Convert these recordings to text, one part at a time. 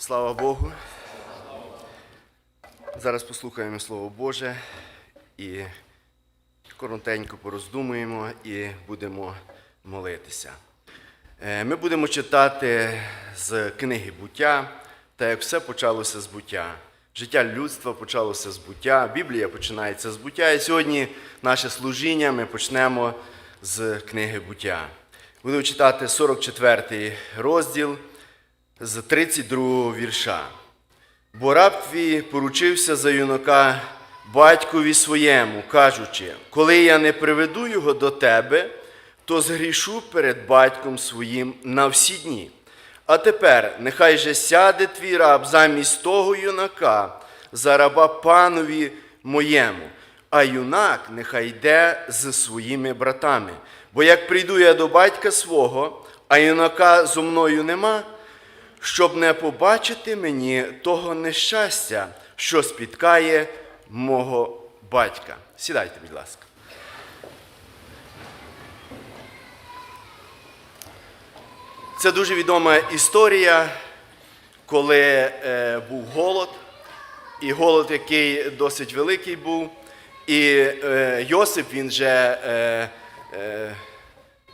Слава Богу. Зараз послухаємо Слово Боже і коротенько пороздумуємо і будемо молитися. Е, Ми будемо читати з книги буття, та як все почалося з буття. Життя людства почалося з буття, Біблія починається з буття. І сьогодні наше служіння ми почнемо з книги буття. Буду читати 44 розділ з 32 вірша. Бо раб твій поручився за юнака батькові своєму, кажучи, коли я не приведу його до тебе, то згрішу перед батьком своїм на всі дні. А тепер нехай же сяде твій раб замість того юнака, за раба панові моєму, а юнак нехай йде з своїми братами. Бо як прийду я до батька свого, а юнака зо мною нема, щоб не побачити мені того нещастя, що спіткає мого батька. Сідайте, будь ласка. Це дуже відома історія, коли е, був голод, і голод, який досить великий був, і е, Йосип він вже е, е,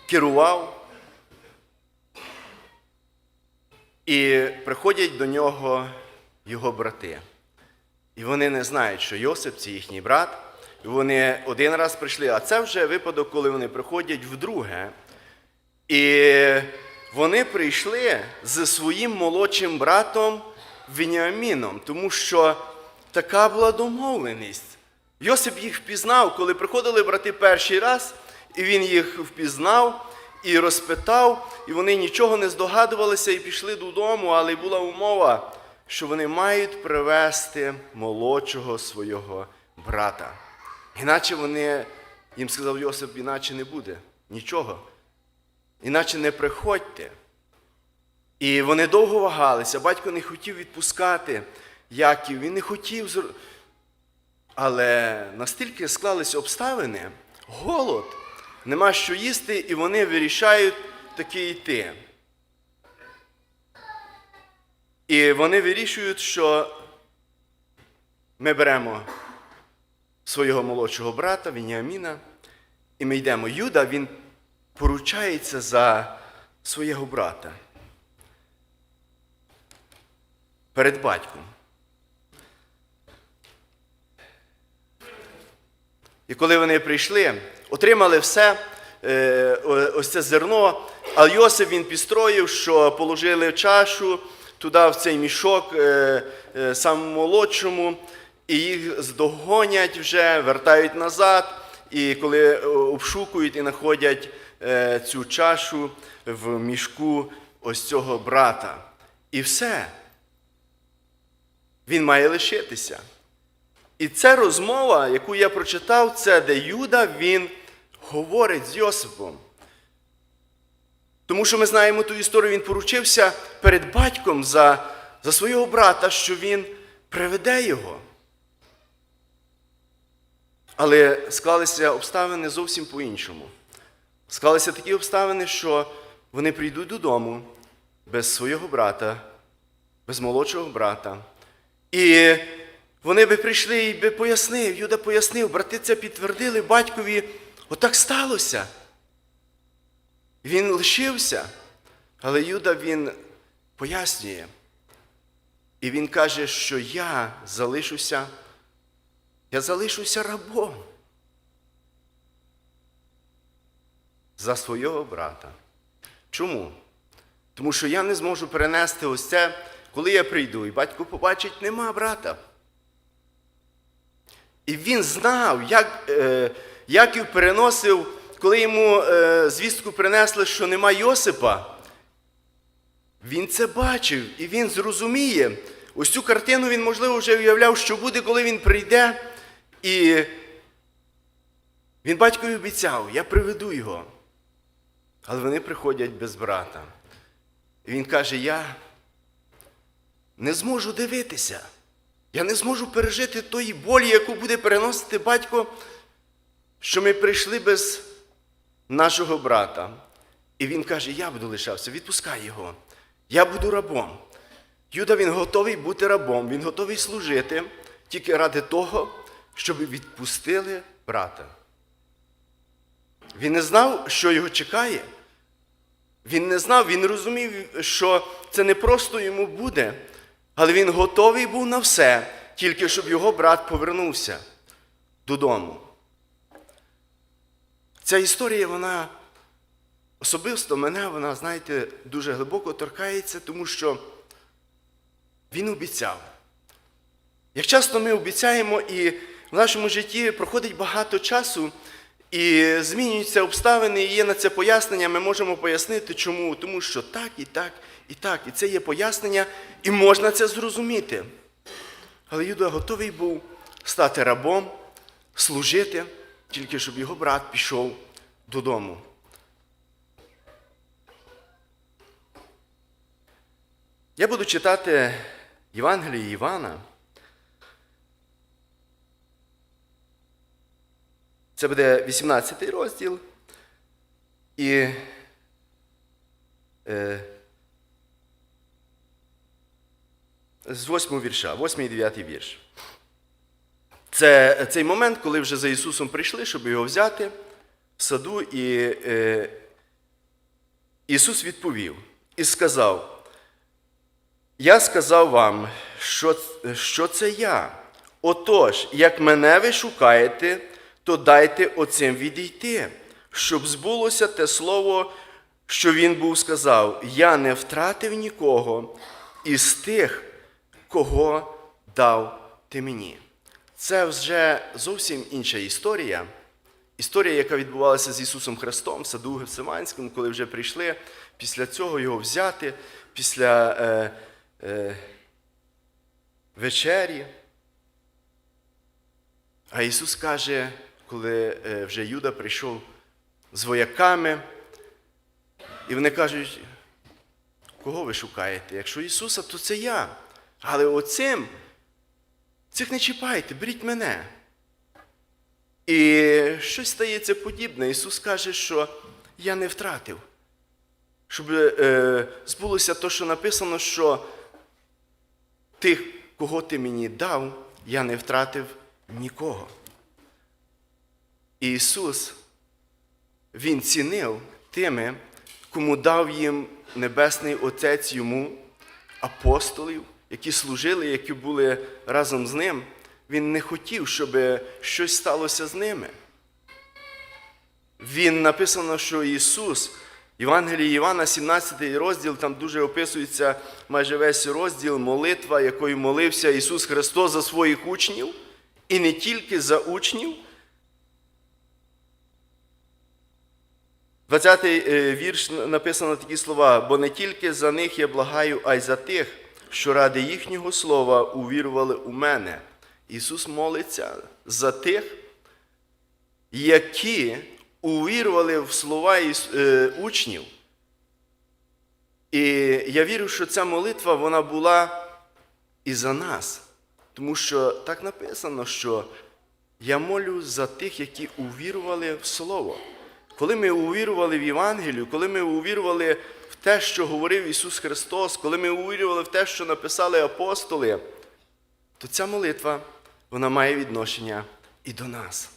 керував. І приходять до нього його брати. І вони не знають, що Йосип це їхній брат. І вони один раз прийшли, а це вже випадок, коли вони приходять вдруге. І вони прийшли з своїм молодшим братом Веніаміном, тому що така була домовленість. Йосип їх впізнав, коли приходили брати перший раз, і він їх впізнав і розпитав, і вони нічого не здогадувалися і пішли додому, але була умова, що вони мають привезти молодшого свого брата. Іначе вони, їм сказав Йосип, іначе не буде нічого. Іначе не приходьте. І вони довго вагалися. Батько не хотів відпускати Яків, він не хотів. Але настільки склалися обставини, голод, нема що їсти, і вони вирішають таки йти. І вони вирішують, що ми беремо свого молодшого брата Веніаміна, і ми йдемо. Юда, він поручається за свого брата перед батьком. І коли вони прийшли, отримали все, е, ось це зерно, а Йосип він підстроїв, що положили чашу туди, в цей мішок е, е, самому молодшому, і їх здогонять вже, вертають назад. І коли обшукують і знаходять цю чашу в мішку ось цього брата. І все. Він має лишитися. І ця розмова, яку я прочитав, це де Юда він говорить з Йосипом. Тому що ми знаємо ту історію, він поручився перед батьком за, за свого брата, що він приведе його. Але склалися обставини зовсім по-іншому. Склалися такі обставини, що вони прийдуть додому без свого брата, без молодшого брата. І вони би прийшли і би пояснив, Юда пояснив, брати це підтвердили батькові, отак сталося. Він лишився, але Юда він пояснює. І він каже, що я залишуся, я залишуся рабом за свого брата. Чому? Тому що я не зможу перенести ось це, коли я прийду, і батько побачить, нема брата. І він знав, як е, Яків переносив, коли йому е, звістку принесли, що нема Йосипа. Він це бачив і він зрозуміє. Ось цю картину він, можливо, вже уявляв, що буде, коли він прийде. І він батькові обіцяв, я приведу його. Але вони приходять без брата. І він каже: Я не зможу дивитися. Я не зможу пережити тої болі, яку буде переносити батько, що ми прийшли без нашого брата. І він каже: Я буду лишався, відпускай його. Я буду рабом. Юда він готовий бути рабом, він готовий служити тільки ради того, щоб відпустили брата. Він не знав, що його чекає. Він не знав, він розумів, що це не просто йому буде, але він готовий був на все, тільки щоб його брат повернувся додому. Ця історія, вона особисто мене, вона, знаєте, дуже глибоко торкається, тому що він обіцяв. Як часто ми обіцяємо, і в нашому житті проходить багато часу, і змінюються обставини, і є на це пояснення, ми можемо пояснити, чому. Тому що так, і так, і так. І це є пояснення, і можна це зрозуміти. Але Юда готовий був стати рабом, служити, тільки щоб його брат пішов додому. Я буду читати Євангеліє Івана. Це буде 18 розділ. І е, з 8 вірша, 8 і 9 вірш. Це цей момент, коли вже за Ісусом прийшли, щоб його взяти в саду, і е, Ісус відповів і сказав: Я сказав вам, що, що це я. Отож, як мене ви шукаєте, то дайте оцим відійти, щоб збулося те слово, що він був сказав: Я не втратив нікого із тих, кого дав ти мені. Це вже зовсім інша історія. Історія, яка відбувалася з Ісусом Христом в саду Гефсиманському, коли вже прийшли після цього його взяти, після е, е, вечері. А Ісус каже, коли е, вже Юда прийшов з вояками, і вони кажуть, кого ви шукаєте? Якщо Ісуса, то це я. Але оцим цих не чіпайте, беріть мене. І щось стається подібне. Ісус каже, що я не втратив. Щоб е, збулося те, що написано, що тих, кого ти мені дав, я не втратив нікого. Ісус, Він цінив тими, кому дав їм Небесний Отець йому, апостолів, які служили, які були разом з ним. Він не хотів, щоб щось сталося з ними. Він написано, що Ісус, Євангелії Івана, 17 розділ, там дуже описується майже весь розділ, молитва, якою молився Ісус Христос за своїх учнів, і не тільки за учнів. 20-й вірш написано такі слова, бо не тільки за них я благаю, а й за тих, що ради їхнього слова увірували у мене. Ісус молиться за тих, які увірували в слова учнів. І я вірю, що ця молитва вона була і за нас. Тому що так написано, що я молю за тих, які увірували в Слово. Коли ми увірували в Євангелію, коли ми увірували в те, що говорив Ісус Христос, коли ми увірували в те, що написали апостоли, то ця молитва вона має відношення і до нас.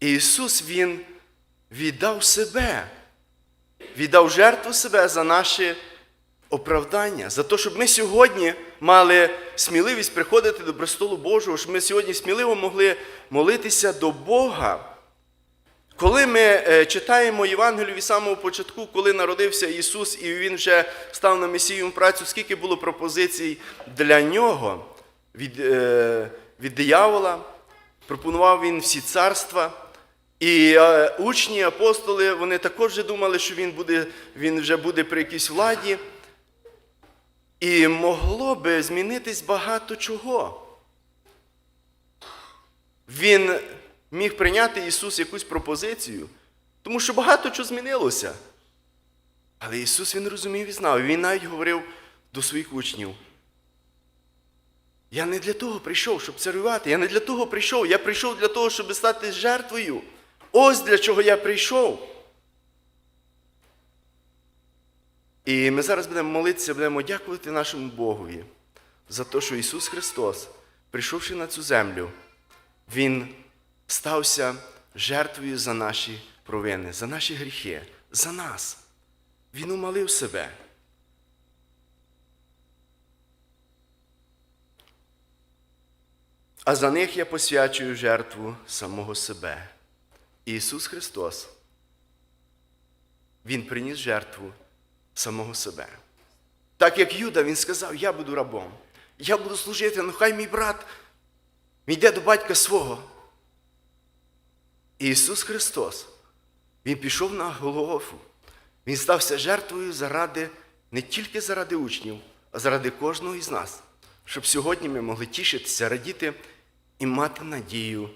І Ісус Він віддав себе, віддав жертву себе за наші оправдання, за те, щоб ми сьогодні мали сміливість приходити до престолу Божого, щоб ми сьогодні сміливо могли молитися до Бога. Коли ми е, читаємо Євангелію від самого початку, коли народився Ісус і Він вже став на Месію працю, скільки було пропозицій для нього від е, від диявола, пропонував він всі царства. І е, учні, апостоли, вони також думали, що він, буде, він вже буде при якійсь владі. І могло би змінитись багато чого. Він міг прийняти Ісус якусь пропозицію, тому що багато чого змінилося. Але Ісус Він розумів і знав. І Він навіть говорив до своїх учнів. Я не для того прийшов, щоб царювати. Я не для того прийшов. Я прийшов для того, щоб стати жертвою. Ось для чого я прийшов. І ми зараз будемо молитися, будемо дякувати нашому Богові за те, що Ісус Христос, прийшовши на цю землю, Він стався жертвою за наші провини, за наші гріхи, за нас. Він умалив себе. А за них я посвячую жертву самого себе. Ісус Христос, Він приніс жертву самого себе. Так як Юда, Він сказав, я буду рабом, я буду служити, ну хай мій брат йде до батька свого. Ісус Христос, Він пішов на Голгофу. Він стався жертвою заради, не тільки заради учнів, а заради кожного із нас, щоб сьогодні ми могли тішитися, радіти і мати надію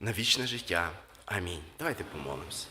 на вічне життя. Амінь. Давайте помолимося.